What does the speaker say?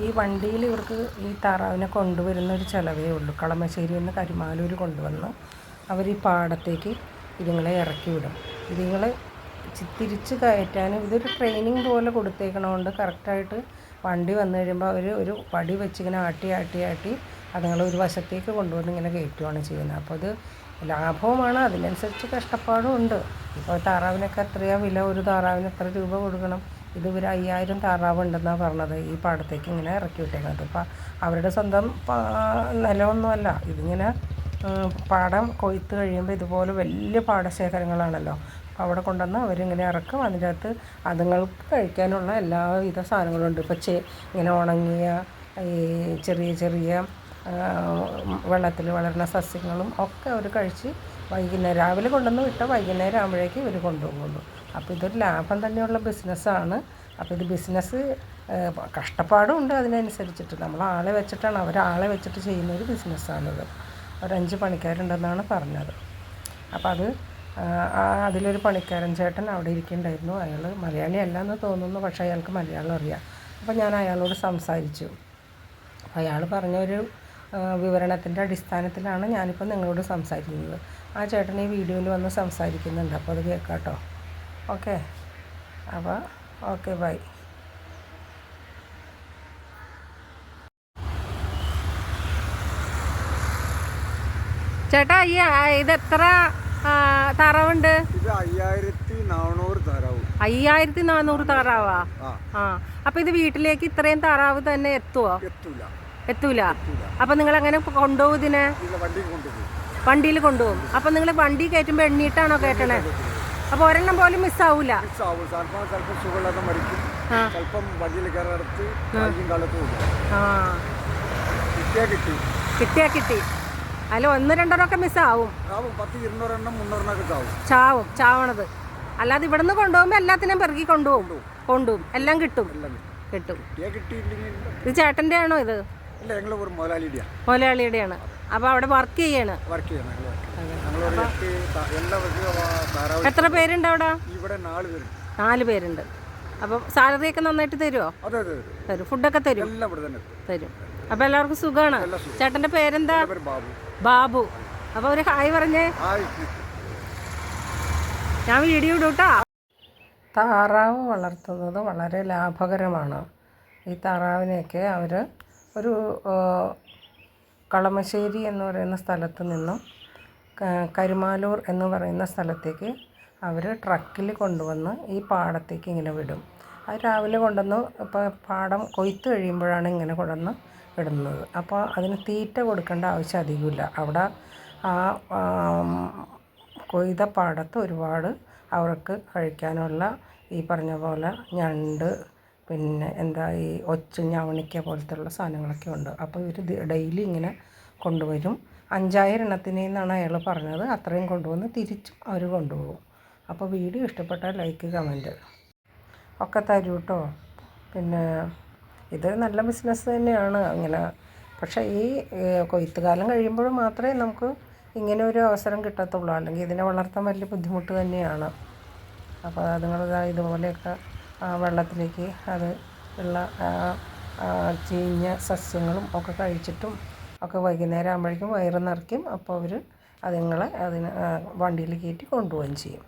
ഈ വണ്ടിയിൽ ഇവർക്ക് ഈ താറാവിനെ കൊണ്ടുവരുന്ന ഒരു ചിലവേ ഉള്ളൂ. കളമശ്ശേരി നിന്ന് കരിമാലൂർ കൊണ്ടുവന്ന് അവർ ഈ പാടത്തേക്ക് ഇതുങ്ങളെ ഇറക്കി വിടും. ഇതുങ്ങളെ തിരിച്ച് കയറ്റാനും ഇതൊരു ട്രെയിനിങ് പോലെ കൊടുത്തേക്കണോണ്ട് കറക്റ്റായിട്ട് വണ്ടി വന്നു കഴിയുമ്പോൾ അവർ ഒരു വടി വെച്ചിങ്ങനെ ആട്ടി ആട്ടി ആട്ടി അതുങ്ങളെ ഒരു വശത്തേക്ക് കൊണ്ടുവന്ന് ഇങ്ങനെ കയറ്റുകയാണ് ചെയ്യുന്നത്. അപ്പോൾ അത് ലാഭവുമാണ്. അതിനനുസരിച്ച് കഷ്ടപ്പാടും ഉണ്ട്. ഇപ്പോൾ താറാവിനൊക്കെ എത്രയാണ് വില? ഒരു താറാവിന് എത്ര രൂപ കൊടുക്കണം? ഇത് ഒരു അയ്യായിരം താറാവ് ഉണ്ടെന്നാണ് പറഞ്ഞത്. ഈ പാടത്തേക്ക് ഇങ്ങനെ ഇറക്കി വിട്ടേക്കുന്നത് അപ്പം അവരുടെ സ്വന്തം നിലമൊന്നുമല്ല. ഇതിങ്ങനെ പാടം കൊയ്ത്ത് കഴിയുമ്പോൾ ഇതുപോലെ വലിയ പാടശേഖരങ്ങളാണല്ലോ. അപ്പോൾ അവിടെ കൊണ്ടുവന്ന് അവരിങ്ങനെ ഇറക്കും. അതിന്റെ അകത്ത് അതുങ്ങൾക്ക് കഴിക്കാനുള്ള എല്ലാവിധ സാധനങ്ങളും ഉണ്ട് ഇപ്പോൾ ചെ ഇങ്ങനെ ഉണങ്ങിയ ഈ ചെറിയ ചെറിയ വെള്ളത്തിൽ വളരുന്ന സസ്യങ്ങളും ഒക്കെ അവർ കഴിച്ച് വൈകുന്നേരം രാവിലെ കൊണ്ടുവന്ന് വിട്ട വൈകുന്നേരം ആകുമ്പോഴേക്ക് ഇവർ കൊണ്ടുപോകുള്ളൂ. അപ്പോൾ ഇതൊരു ലാഭം തന്നെയുള്ള ബിസിനസ്സാണ് അപ്പോൾ ഇത് ബിസിനസ് കഷ്ടപ്പാടും ഉണ്ട് അതിനനുസരിച്ചിട്ട്. നമ്മൾ ആളെ വെച്ചിട്ടാണ് അവരാളെ വെച്ചിട്ട് ചെയ്യുന്ന ഒരു ബിസിനസ്സാണിത് ഒരഞ്ച് പണിക്കാരുണ്ടെന്നാണ് പറഞ്ഞത്. അപ്പോൾ അത് അതിലൊരു പണിക്കാരൻ ചേട്ടൻ അവിടെ ഇരിക്കുന്നുണ്ടായിരുന്നു അയാൾ മലയാളി എന്ന് തോന്നുന്നു പക്ഷേ അയാൾക്ക് മലയാളം അറിയാം. അപ്പോൾ ഞാൻ അയാളോട് സംസാരിച്ചു. അയാൾ പറഞ്ഞൊരു വിവരണത്തിന്റെ അടിസ്ഥാനത്തിലാണ് ഞാനിപ്പോൾ നിങ്ങളോട് സംസാരിക്കുന്നത്. ആ ചേട്ടൻ ഈ വീഡിയോയിൽ വന്ന് സംസാരിക്കുന്നുണ്ട് അപ്പോൾ അത് കേൾക്കാട്ടോ. കേട്ടോ ഓക്കെ? അപ്പോൾ ഓക്കെ ബൈ. ചേട്ടാ ഈ ഇത് എത്ര താറാവുണ്ട്? അയ്യായിരത്തി നാനൂറ് താറാവാ? ആ. ആ. അപ്പൊ ഇത് വീട്ടിലേക്ക് ഇത്രയും താറാവ് തന്നെ എത്തുവോ? എത്തൂല. എത്തൂല. അപ്പൊ നിങ്ങൾ അങ്ങനെ കൊണ്ടുപോകും ഇതിനെ വണ്ടിയിൽ കൊണ്ടുപോകും. അപ്പൊ നിങ്ങൾ വണ്ടി കയറ്റുമ്പോ എണ്ണീട്ടാണോ കയറ്റണേ? അപ്പൊ ഒരെണ്ണം പോലും മിസ് ആവൂല കിട്ടിയാ കിട്ടി. അല്ല ഒന്ന് രണ്ടെണ്ണമൊക്കെ മിസ് ആവും ചാവും. ചാവും. ചാവണത്. അല്ലാതെ ഇവിടുന്ന് കൊണ്ടുപോകുമ്പോൾ എല്ലാത്തിനും പെറുകി കൊണ്ടുപോകും. കൊണ്ടുപോകും. എല്ലാം കിട്ടും. കിട്ടും. ഇത് ചേട്ടന്റെ ആണോ ഇത്? മുതലാളിയുടെയാണ്. അപ്പോൾ അവിടെ വർക്ക് ചെയ്യാണ്. എത്ര പേരുണ്ട് അവിടെ? ഇവിടെ നാല് പേര് നാല് പേരുണ്ട്. അപ്പം സാലറി ഒക്കെ നന്നായിട്ട് തരുമോ അതെ അതെ അതെ. തരും. ഫുഡൊക്കെ തരും? തരും. അപ്പോൾ എല്ലാവർക്കും സുഖമാണ് ചേട്ടന്റെ പേരെന്താ? ബാബു. ബാബു. അപ്പോൾ ഒരു ഹായ് പറഞ്ഞേ. ഞാൻ വീഡിയോ ഇടും കേട്ടോ താറാവ് വളർത്തുന്നത് വളരെ ലാഭകരമാണ്. ഈ താറാവിനെയൊക്കെ അവർ ഒരു കളമശ്ശേരി എന്ന് പറയുന്ന സ്ഥലത്ത് നിന്നും കരുമാലൂർ എന്ന് പറയുന്ന സ്ഥലത്തേക്ക് അവർ ട്രക്കിൽ കൊണ്ടുവന്ന് ഈ പാടത്തേക്ക് ഇങ്ങനെ വിടും. അത് രാവിലെ കൊണ്ടുവന്ന് ഇപ്പോൾ പാടം കൊയ്ത്ത് കഴിയുമ്പോഴാണ് ഇങ്ങനെ കൊണ്ടുവന്ന് ഇടുന്നത്. അപ്പോൾ അതിന് തീറ്റ കൊടുക്കേണ്ട ആവശ്യം അധികമില്ല. അവിടെ ആം, കൊയ്ത പാടത്ത് ഒരുപാട് അവർക്ക് കഴിക്കാനുള്ള ഈ പറഞ്ഞ പോലെ ഞണ്ട് പിന്നെ എന്താ ഈ ഒച്ച ഞവണിക്ക പോലത്തുള്ള സാധനങ്ങളൊക്കെ ഉണ്ട്. അപ്പോൾ ഇവർ ഡെയിലി ഇങ്ങനെ കൊണ്ടുവരും. അഞ്ചായിരം എണ്ണത്തിന് എന്നാണ് അയാൾ പറഞ്ഞത്. അത്രയും കൊണ്ടുവന്ന് തിരിച്ചും അവർ കൊണ്ടുപോകും. അപ്പോൾ വീഡിയോ ഇഷ്ടപ്പെട്ടാൽ ലൈക്ക് കമന്റ് ഒക്കെ തരൂ കേട്ടോ പിന്നെ ഇത് നല്ല ബിസിനസ് തന്നെയാണ് അങ്ങനെ പക്ഷേ ഈ കൊയ്ത്തുകാലം കൊയ്ത്ത് കാലം കഴിയുമ്പോൾ മാത്രമേ നമുക്ക് ഇങ്ങനെ ഒരു അവസരം കിട്ടത്തുള്ളൂ. അല്ലെങ്കിൽ ഇതിനെ വളർത്താൻ വലിയ ബുദ്ധിമുട്ട് തന്നെയാണ്. അപ്പോൾ അതുങ്ങൾ ഇതുപോലെയൊക്കെ വെള്ളത്തിലേക്ക് അത് ഉള്ള ചീഞ്ഞ സസ്യങ്ങളും ഒക്കെ കഴിച്ചിട്ടും ഒക്കെ വൈകുന്നേരം ആകുമ്പോഴേക്കും വയറ് നിറയ്ക്കും. അപ്പോൾ അവർ അതുങ്ങളെ അതിന് വണ്ടിയിൽ കയറ്റി കൊണ്ടുപോവുകയും ചെയ്യും.